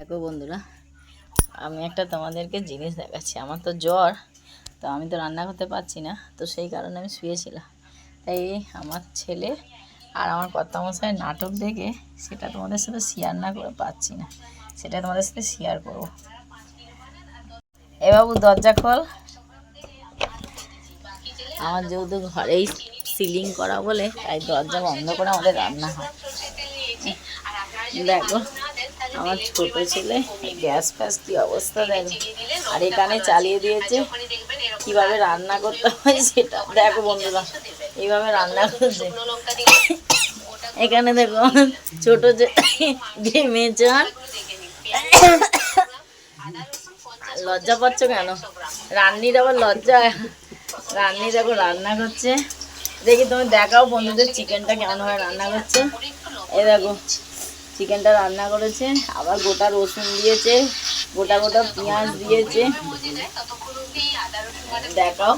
দেখো বন্ধুরা, আমি একটা তোমাদেরকে জিনিস দেখাচ্ছি। আমার তো জ্বর, তো আমি তো রান্না করতে পারছি না, তো সেই কারণে আমি শুয়েছিলাম। তাই আমার ছেলে আর আমার কর্তামশাই নাটক দেখে সেটা তোমাদের সাথে শেয়ার না করে পাচ্ছি না, সেটা তোমাদের সাথে শেয়ার করব। এ বাবু, দরজা খোল। আমার যেহেতু ঘরেই সিলিং করা বলে, তাই দরজা বন্ধ করে আমাদের রান্না হয়। দেখো আমার ছোট ছেলে গ্যাস ফ্যাস কি অবস্থা দেখো। আর এখানে চালিয়ে দিয়েছে। কীভাবে রান্না করতে হয় সেটা দেখো বন্ধুরা। এইভাবে রান্না করছে। এখানে দেখো ছোট যে ঘেমে যান লজ্জা পাচ্ছ কেন? রান্নির আবার লজ্জা। রান্নি দেখো রান্না করছে। দেখি তুমি দেখাও বন্ধুদের চিকেনটা কেমন হয় রান্না করছে। এই দেখো। চিকেনটা রান্না করেছে, আবার গোটা রসুন দিয়েছে, গোটা গোটা পেঁয়াজ দিয়েছে। দেখাও,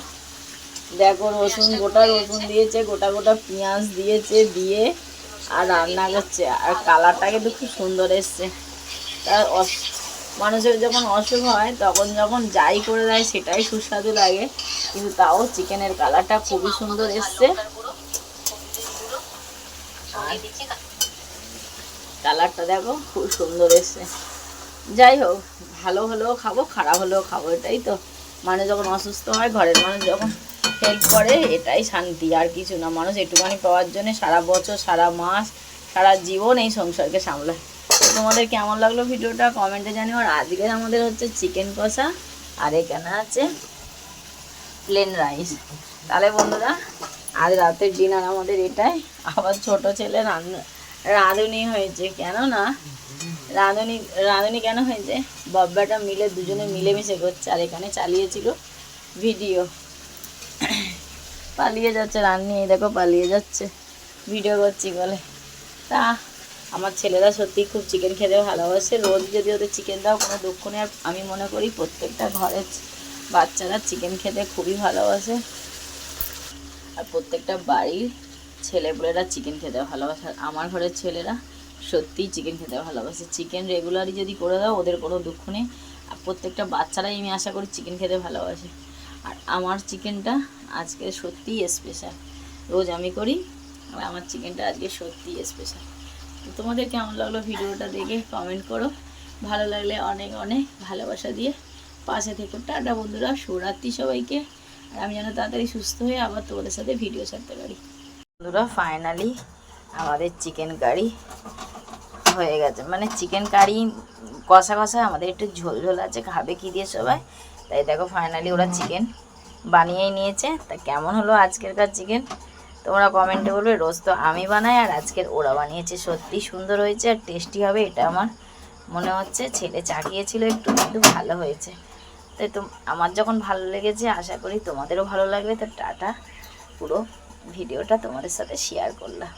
দেখো রসুন, গোটা রসুন দিয়েছে, গোটা গোটা পেঁয়াজ দিয়েছে, দিয়ে আর রান্না করছে। আর কালারটা কিন্তু খুব সুন্দর এসছে। তার মানুষের যখন অসুখ হয়, তখন যখন যাই করে দেয়, সেটাই সুস্বাদু লাগে। কিন্তু তাও চিকেনের কালারটা খুবই সুন্দর এসছে। আর কালারটা দেখো, খুব সুন্দর এসছে। যাই হোক, ভালো হলেও খাব, খারাপ হলেও খাব, এটাই তো। মানুষ যখন অসুস্থ হয়, ঘরের মানুষ যখন হেল্প করে, এটাই শান্তি, আর কিছু না। মানুষ একটুখানি পাওয়ার জন্য সারা বছর, সারা মাস, সারা জীবন এই সংসারকে সামলায়। তোমাদের কেমন লাগল ভিডিওটা? কমেন্টে জানিও। আর আজকে আমাদের হচ্ছে চিকেন কষা, আর এখানে আছে প্লেন রাইস তাহলে বন্ধুরা, আজ রাতের ডিনার আমাদের এটাই। আবার ছোট ছেলে রান্না রাঁধুনি হয়েছে, কেন না? রাঁধুনি রাঁধুনি কেন হয়েছে? বাব্বাটা মিলে দুজনে মিলেমিশে করছে, আর এখানে চালিয়েছিল ভিডিও। পালিয়ে যাচ্ছে রান্নি এই দেখো পালিয়ে যাচ্ছে। ভিডিও করছি বলে। তা, আমার ছেলেরা সত্যি খুব চিকেন খেতে ভালোবাসে। রোজ যদি ওদের চিকেন দাও, কোনো দুঃখ নেই। আমি মনে করি প্রত্যেকটা ঘরের বাচ্চারা চিকেন খেতে খুবই ভালোবাসে। আর প্রত্যেকটা বাড়ির ছেলেপুলেরা চিকেন খেতে ভালোবাসে। আমার ঘরের ছেলেরা সত্যিই চিকেন খেতে ভালোবাসে। চিকেন রেগুলারই যদি করে দাও, ওদের কোনো দুঃখ নেই। আর প্রত্যেকটা বাচ্চারাই আমি আশা করি চিকেন খেতে ভালোবাসে। আর আমার চিকেনটা আজকে সত্যিই স্পেশাল রোজ আমি করি, আর আমার চিকেনটা আজকে সত্যিই স্পেশাল তো তোমাদের কেমন লাগল ভিডিওটা দেখে কমেন্ট করো। ভালো লাগলে অনেক অনেক ভালোবাসা দিয়ে পাশে থেকো। টাটা বন্ধুরা, শুভরাত্রি সবাইকে। আর আমি যেন তাড়াতাড়ি সুস্থ হয়ে আবার তোমাদের সাথে ভিডিও ছাড়তে পারি। বন্ধুরা ফাইনালি আমাদের চিকেন কারি হয়ে গেছে। মানে চিকেন কারি কষা কষা আমাদের একটু ঝোল ঝোল আছে, খাবে কি দিয়ে সবাই? তাই দেখো ফাইনালি ওরা চিকেন বানিয়েই নিয়েছে। তা কেমন হলো আজকেরকার চিকেন তোমরা কমেন্টে বলবে, রোজ তো আমি বানাই আর আজকের ওরা বানিয়েছে। সত্যি সুন্দর হয়েছে আর টেস্টি হবে, এটা আমার মনে হচ্ছে। ছেলে চাকিয়েছিল একটু, কিন্তু ভালো হয়েছে। তাই তো, আমার যখন ভালো লেগেছে, আশা করি তোমাদেরও ভালো লাগবে। তো টাটা, পুরো ভিডিওটা তোমাদের সাথে শেয়ার করলাম।